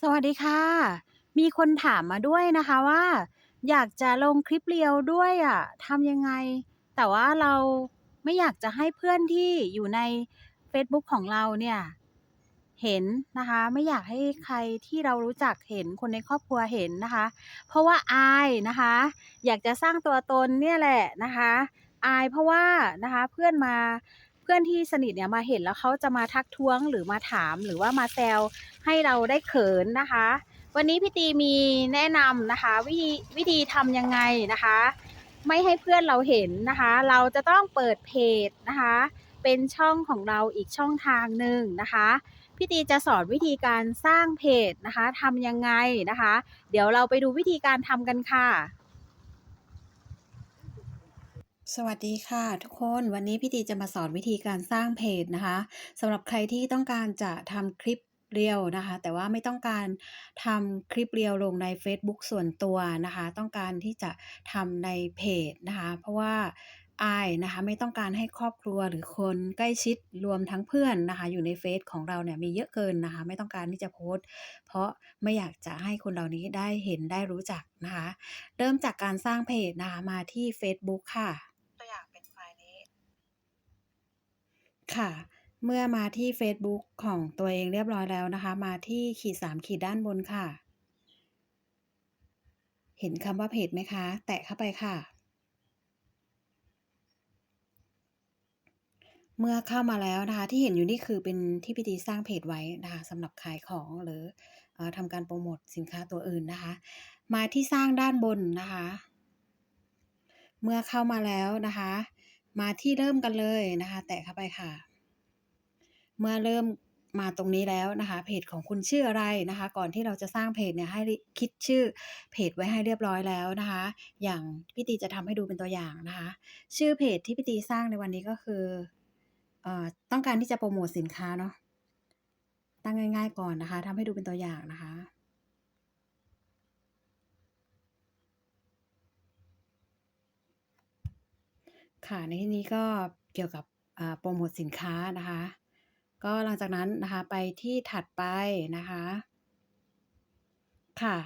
สวัสดีค่ะ มีคนถามมาด้วยนะคะว่า อยากจะลงคลิป Reel ด้วยอะทำยังไง?แต่ว่าเราไม่อยากจะให้เพื่อนที่อยู่ในเฟซบุ๊กของเราเนี่ย เห็นนะคะ ไม่อยากให้ใครที่เรารู้จักเห็นคนในครอบครัวเห็นนะคะ เพราะว่าอายนะคะ อยากจะสร้างตัวตนเนี่ยแหละนะคะ อายเพราะว่านะคะเพื่อนมา พื่อนที่สนิทเนี่ยมาเห็นแล้วเขาจะมาทักท้วงหรือมาถามหรือว่ามาแซวให้เราได้เขินนะคะ วันนี้พี่ตีมีแนะนำนะคะ วิธีวิธีทำยังไงนะคะ ไม่ให้เพื่อนเราเห็นนะคะ เราจะต้องเปิดเพจนะคะ เป็นช่องของเราอีกช่องทางหนึ่งนะคะพี่ตีจะสอนวิธีการสร้างเพจนะคะทำยังไงนะคะ เดี๋ยวเราไปดูวิธีการทำกันค่ะ สวัสดีค่ะทุกคนวันนี้พี่ตีจะมาสอนวิธีการสร้างเพจนะคะสำหรับใครที่ต้องการจะทำคลิป Reel นะคะ แต่ว่าไม่ต้องการทำคลิป Reel ลงในเฟซบุ๊กส่วนตัวนะคะ ต้องการที่จะทำในเพจนะคะ เพราะว่าอายนะคะไม่ต้องการให้ครอบครัวหรือคนใกล้ชิดรวมทั้งเพื่อนนะคะ อยู่ในเฟซของเราเนี่ยมีเยอะเกินนะคะ ไม่ต้องการที่จะโพสต์ เพราะไม่อยากจะให้คนเหล่านี้ได้เห็นได้รู้จักนะคะ เริ่มจากการสร้างเพจนะคะมาที่เฟซบุ๊กค่ะ ตัวอย่างเป็นไฟล์นี้ ค่ะ เมื่อมาที่เฟซบุ๊กของตัวเองเรียบร้อยแล้วนะคะ มาที่ขีด 3 ขีดด้านบนค่ะ เห็นคำว่าเพจไหมคะ?แตะเข้าไปค่ะ เมื่อเข้ามาแล้วนะคะ ที่เห็นอยู่นี่คือเป็นที่พี่ตีสร้างเพจไว้นะคะสำหรับขายของหรืออทำการโพรโมตสินค้าตัวอื่นนะคะ มาที่สร้างด้านบนนะคะ เมื่อเข้ามาแล้วนะคะ มาที่เริ่มกันเลยนะคะ แตะเข้าไปค่ะ เมื่อเริ่มมาตรงนี้แล้วนะคะ เพจของคุณชื่ออะไรนะคะ ก่อนที่เราจะสร้างเพจเนี่ยให้คิดชื่อเพจไว้ให้เรียบร้อยแล้วนะคะ อย่างพี่ตีจะทำให้ดูเป็นตัวอย่างนะคะ ชื่อเพจที่พี่ตีสร้างในวันนี้ก็คือเอ่อต้องการที่จะโพรโมตสินค้าเนาะตั้งง่าย ๆ ก่อนนะคะทำให้ดูเป็นตัวอย่างนะคะ ค่ะ ในที่นี้ก็เกี่ยวกับโพรโมตสินค้านะคะ ก็หลังจากนั้นนะคะไปที่ถัดไปนะคะ ค่ะ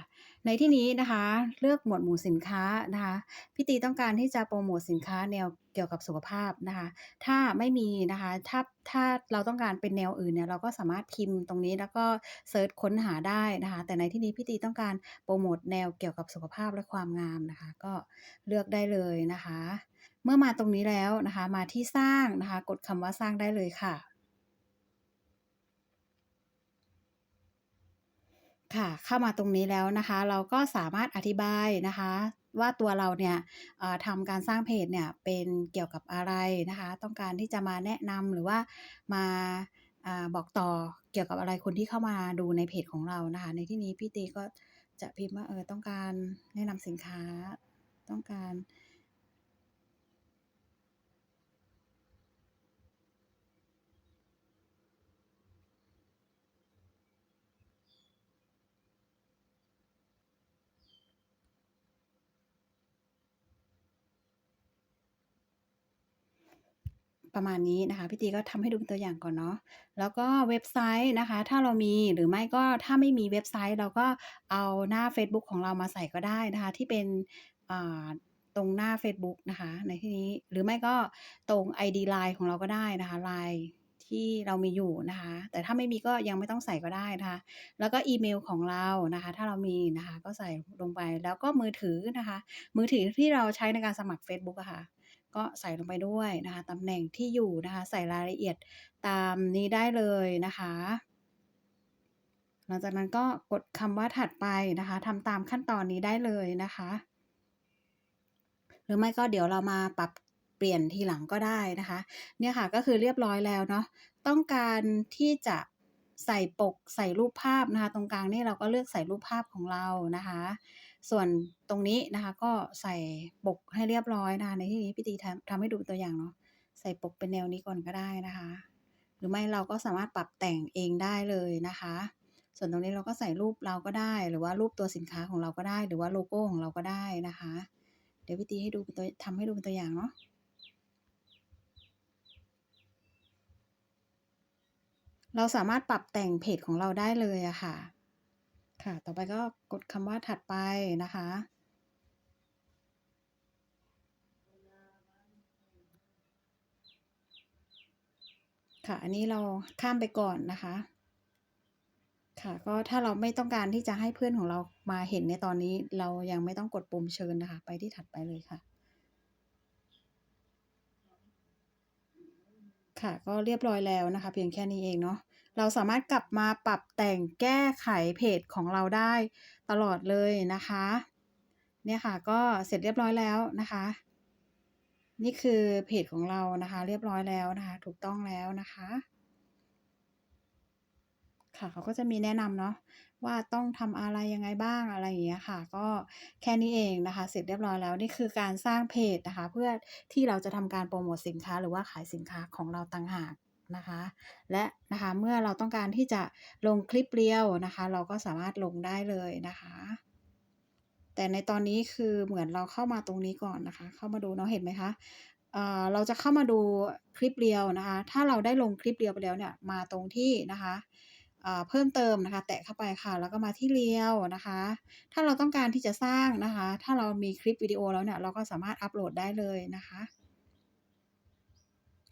ในที่นี้นะคะเลือกหมวดหมู่สินค้านะคะพี่ตีต้องการที่จะโพรโมตสินค้าแนวเกี่ยวกับสุขภาพนะคะ ถ้าไม่มีนะคะถ้าถ้าเราต้องการเป็นแนวอื่นเนี่ยเราก็สามารถพิมพ์ตรงนี้แล้วก็เซิร์ชค้นหาได้นะคะ แต่ในที่นี้พี่ตีต้องการโพรโมตแนวเกี่ยวกับสุขภาพและความงามนะคะ ก็เลือกได้เลยนะคะ เมื่อมาตรงนี้แล้วนะคะ มาที่สร้างนะคะ กดคำว่าสร้างได้เลยค่ะ ค่ะ เข้ามาตรงนี้แล้วนะคะ เราก็สามารถอธิบายนะคะ ว่าตัวเราเนี่ยทำการสร้างเพจเนี่ยเป็นเกี่ยวกับอะไรนะคะ ต้องการที่จะมาแนะนำหรือว่ามาอบอกต่อเกี่ยวกับอะไรคนที่เข้ามาดูในเพจของเรานะคะ ในที่นี้พี่ตีก็จะพิมพ์ว่าเออต้องการแนะนำสินค้า ต้องการ ประมาณนี้นะคะพี่ตีก็ทำให้ดูเป็นตัวอย่างก่อนเนาะแล้วก็เว็บไซต์นะคะ ถ้าเรามีหรือไม่ก็ถ้าไม่มีเว็บไซต์เราก็เอาหน้าเฟซบุ๊กของเรามาใส่ก็ได้นะคะ ที่เป็นตรงหน้าเฟซบุ๊กนะคะ ในที่นี้หรือไม่ก็ตรง ID LINE ของเราก็ได้นะคะ LINE ที่เรามีอยู่นะคะ แต่ถ้าไม่มีก็ยังไม่ต้องใส่ก็ได้นะคะ แล้วก็อีเมลของเรานะคะ ถ้าเรามีนะคะก็ใส่ลงไปแล้วก็มือถือนะคะ มือถือที่เราใช้ในการสมัครเฟซบุ๊กอะค่ะ ก็ใส่ลงไปด้วยนะคะตำแหน่งที่อยู่นะคะ ใส่รายละเอียดตามนี้ได้เลยนะคะ หลังจากนั้นก็กดคำว่าถัดไปนะคะทำตามขั้นตอนนี้ได้เลยนะคะ หรือไม่ก็เดี๋ยวเรามาปรับเปลี่ยนทีหลังก็ได้นะคะ เนี่ยค่ะก็คือเรียบร้อยแล้วเนาะต้องการที่จะ ใส่ปกใส่รูปภาพนะคะ ตรงกลางนี่เราก็เลือกใส่รูปภาพของเรานะคะ ส่วนตรงนี้นะคะก็ใส่ปกให้เรียบร้อยนะคะในที่นี้พี่ตีทำทำให้ดูตัวอย่างเนาะใส่ปกเป็นแนวนี้ก่อนก็ได้นะคะ หรือไม่เราก็สามารถปรับแต่งเองได้เลยนะคะ ส่วนตรงนี้เราก็ใส่รูปเราก็ได้ หรือว่ารูปตัวสินค้าของเราก็ได้ หรือว่าโลโก้ของเราก็ได้นะคะ เดี๋ยวพี่ตีให้ดูเป็นตัวทำให้ดูเป็นตัวอย่างเนาะ เราสามารถปรับแต่งเพจของเราได้เลยอะค่ะ ค่ะ ต่อไปก็กดคำว่าถัดไปนะคะ ค่ะ อันนี้เราข้ามไปก่อนนะคะ ค่ะ ก็ถ้าเราไม่ต้องการที่จะให้เพื่อนของเรามาเห็นในตอนนี้ เรายังไม่ต้องกดปุ่มเชิญนะคะ ไปที่ถัดไปเลยค่ะ ค่ะ ก็เรียบร้อยแล้วนะคะ เพียงแค่นี้เองเนาะเราสามารถกลับมาปรับแต่งแก้ไขเพจของเราได้ตลอดเลยนะคะ เนี่ยค่ะก็เสร็จเรียบร้อยแล้วนะคะ นี่คือเพจของเรานะคะ เรียบร้อยแล้วนะคะ ถูกต้องแล้วนะคะ ค่ะเขาก็จะมีแนะนำเนาะว่าต้องทำอะไรยังไงบ้างอะไรอย่างเงี้ยค่ะ ก็แค่นี้เองนะคะ เสร็จเรียบร้อยแล้วนี่คือการสร้างเพจนะคะ เพื่อที่เราจะทำการโพรโมตสินค้า หรือว่าขายสินค้าของเราต่างหากนะคะ และนะคะเมื่อเราต้องการที่จะลงคลิป Reel นะคะ เราก็สามารถลงได้เลยนะคะ แต่ในตอนนี้คือเหมือนเราเข้ามาตรงนี้ก่อนนะคะ เข้ามาดูเนาะเห็นไหมคะอ่าเราจะเข้ามาดูคลิป Reel นะคะ ถ้าเราได้ลงคลิป Reel ไปแล้วเนี่ยมาตรงที่นะคะ เพิ่มเติมนะคะ แตะเข้าไปค่ะ แล้วก็มาที่ Reel นะคะ ถ้าเราต้องการที่จะสร้างนะคะ ถ้าเรามีคลิปวิดีโอแล้วเนี่ยเราก็สามารถอัปโหลดได้เลยนะคะ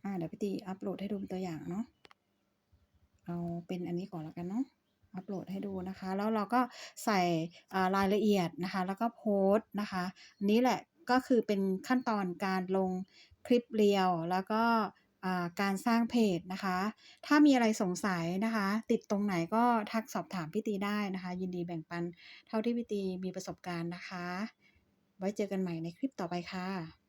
อ่าเดี๋ยวพี่ตีอัปโหลดให้ดูเป็นตัวอย่างเนาะเอาเป็นอันนี้ก่อนแล้วกันเนาะอัปโหลดให้ดูนะคะ แล้วเราก็ใส่รายละเอียดนะคะ แล้วก็โพสต์นะคะ นี้แหละก็คือเป็นขั้นตอนการลงคลิป Reel แล้วก็ การสร้างเพจนะคะ ถ้ามีอะไรสงสัยนะคะ ติดตรงไหนก็ทักสอบถามพี่ตีได้นะคะ ยินดีแบ่งปันเท่าที่พี่ตีมีประสบการณ์นะคะ ไว้เจอกันใหม่ในคลิปต่อไปค่ะ